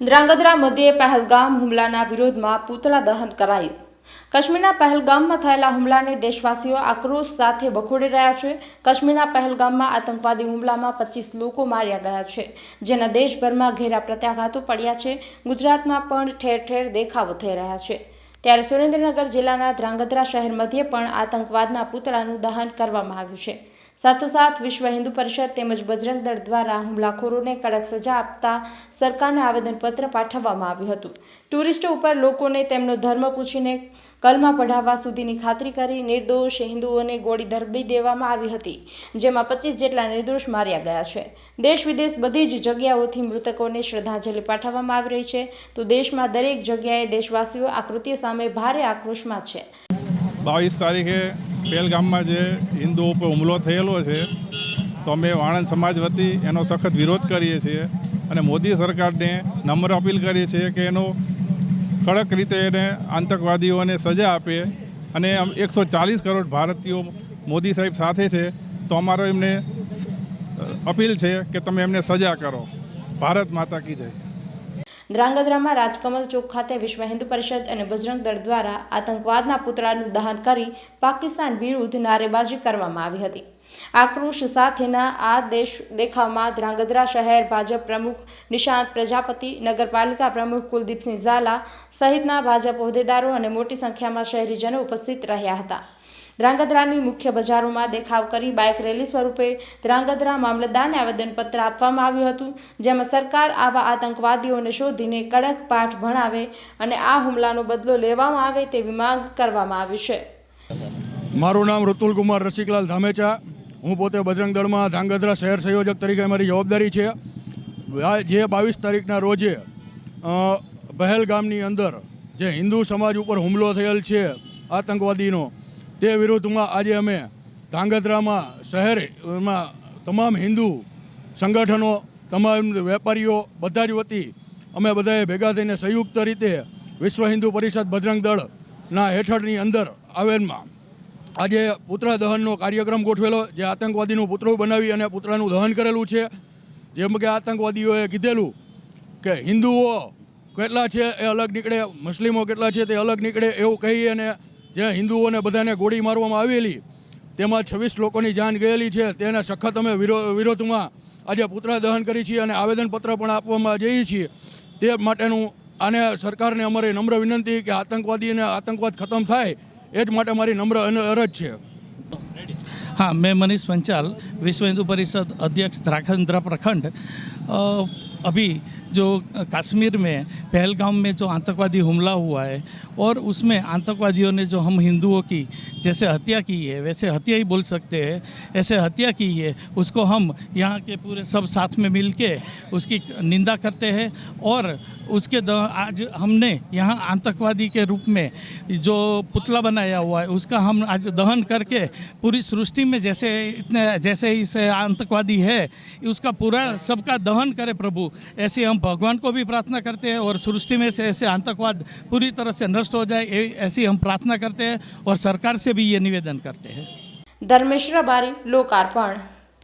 ધ્રાંગધ્રા મધ્યે પહેલગામ હુમલાના વિરોધમાં પૂતળા દહન કરાયું. કાશ્મીરના પહેલગામમાં થયેલા હુમલાને દેશવાસીઓ આક્રોશ સાથે વખોડી રહ્યા છે. કાશ્મીરના પહેલગામમાં આતંકવાદી હુમલામાં પચીસ લોકો માર્યા ગયા છે, જેના દેશભરમાં ઘેરા પ્રત્યાઘાતો પડ્યા છે. ગુજરાતમાં પણ ઠેર ઠેર દેખાવો થઈ રહ્યા છે. ત્યારે સુરેન્દ્રનગર જિલ્લાના ધ્રાંગધ્રા શહેર મધ્યે પણ આતંકવાદના પૂતળાનું દહન કરવામાં આવ્યું છે. સાથોસાથ વિશ્વ હિન્દુ પરિષદ તેમજ બજરંગ દળ દ્વારા હુમલાખોરોને કડક સજા આપતા સરકારને આવેદનપત્ર પાઠવવામાં આવ્યું હતું. ટુરિસ્ટો ઉપર લોકોને તેમનો ધર્મ પૂછીને કલમા પઢાવવા સુધીની ખાતરી કરી નિર્દોષ હિન્દુઓને ગોળી ધરબી દેવામાં આવી હતી, જેમાં પચીસ જેટલા નિર્દોષ માર્યા ગયા છે. દેશ વિદેશ બધી જ જગ્યાઓથી મૃતકોને શ્રદ્ધાંજલિ પાઠવવામાં આવી રહી છે. તો દેશમાં દરેક જગ્યાએ દેશવાસીઓ આ કૃત્ય સામે ભારે આક્રોશમાં છે. બાવીસ તારીખે પહેલગામમાં જે હિન્દુઓ ઉપર હુમલો થયેલો છે, તો અમે વાણંદ સમાજ વતી એનો સખત વિરોધ કરીએ છીએ અને મોદી સરકારને નમ્ર અપીલ કરીએ છીએ કે એનો કડક રીતે એને આતંકવાદીઓને સજા આપે અને એકસો ચાલીસ કરોડ ભારતીયો મોદી સાહેબ સાથે છે, તો અમારો એમને અપીલ છે કે તમે એમને સજા કરો. ભારત માતા કી જય. ધ્રાંગધ્રામાં રાજકમલ ચોક ખાતે વિશ્વ હિન્દુ પરિષદ અને બજરંગ દળ દ્વારા આતંકવાદના પુતળાનું દહન કરી પાકિસ્તાન વિરુદ્ધ નારેબાજી કરવામાં આવી હતી. આક્રોશ સાથેના આ દેશ દેખાવમાં ધ્રાંગધ્રા શહેર ભાજપ પ્રમુખ નિશાંત પ્રજાપતિ, નગરપાલિકા પ્રમુખ કુલદીપસિંહ ઝાલા સહિતના ભાજપ હોદ્દેદારો અને મોટી સંખ્યામાં શહેરીજનો ઉપસ્થિત રહ્યા હતા. ધ્રાંગધ્રાની મુખ્ય બજારોમાં દેખાવ કરી બાઇક રેલી સ્વરૂપે ધ્રાંગધ્રા મામલતદારને આવેદનપત્ર આપવામાં આવ્યું હતું, જેમાં સરકાર આવા આતંકવાદીઓને શોધીને કડક પાઠ ભણાવે અને આ હુમલાનો બદલો લેવામાં આવે તેવી માંગ કરવામાં આવી છે. મારું નામ ઋતુલ કુમાર રસિકલાલ ધામેચા. હું પોતે બજરંગ દળમાં ધ્રાંગધ્રા શહેર સંયોજક તરીકે મારી જવાબદારી છે. જે બાવીસ તારીખના રોજે પહેલગામની અંદર જે હિન્દુ સમાજ ઉપર હુમલો થયેલ છે આતંકવાદીનો તે વિરુદ્ધમાં આજે અમે ધાંગધ્રામાં શહેરમાં તમામ હિન્દુ સંગઠનો, તમામ વેપારીઓ બધા જ વતી અમે બધાએ ભેગા થઈને સંયુક્ત રીતે વિશ્વ હિન્દુ પરિષદ બજરંગ દળના હેઠળની અંદર આવેલમાં આજે પુત્ર દહનનો કાર્યક્રમ ગોઠવેલો, જે આતંકવાદીનું પુતળું બનાવી અને પુતળાનું દહન કરેલું છે. જેમ કે આતંકવાદીઓએ કીધેલું કે હિન્દુઓ કેટલા છે એ અલગ નીકળે, મુસ્લિમો કેટલા છે તે અલગ નીકળે એવું કહી અને જે હિન્દુઓને બધાને ગોળી મારવામાં આવેલી, તેમાં છવ્વીસ લોકોની જાન ગયેલી છે. તેના સખત અમે વિરો- વિરોધમાં આજે પુતળા દહન કરી છીએ અને આવેદનપત્ર પણ આપવામાં જઈએ છીએ. તે માટેનું આને સરકારને અમારી નમ્ર વિનંતી કે આતંકવાદીને આતંકવાદ ખતમ થાય, એ જ માટે મારી નમ્ર અરજ છે. हाँ मैं मनीष पंचाल, विश्व हिंदू परिषद अध्यक्ष द्राखंद्रा प्रखंड। अभी जो कश्मीर में, पहलगाम में जो आतंकवादी हमला हुआ है, और उसमें आतंकवादियों ने जो हम हिंदुओं की जैसे हत्या की है, वैसे हत्या ही बोल सकते हैं, ऐसे हत्या की है, उसको हम यहाँ के पूरे सब साथ में मिल के उसकी निंदा करते हैं, और उसके आज हमने यहाँ आतंकवादी के रूप में जो पुतला बनाया हुआ है, उसका हम आज दहन करके पूरी सृष्टि में जैसे इतने, जैसे इस आतंकवादी है, उसका पूरा सबका दहन करे प्रभु। ऐसे हम भगवान को भी प्रार्थना करते हैं और सृष्टि में से ऐसे आतंकवाद पूरी तरह से नष्ट हो जाए ऐसी हम प्रार्थना करते हैं और सरकार से भी ये निवेदन करते हैं। धर्मेश्वर बारी, लोकार्पण।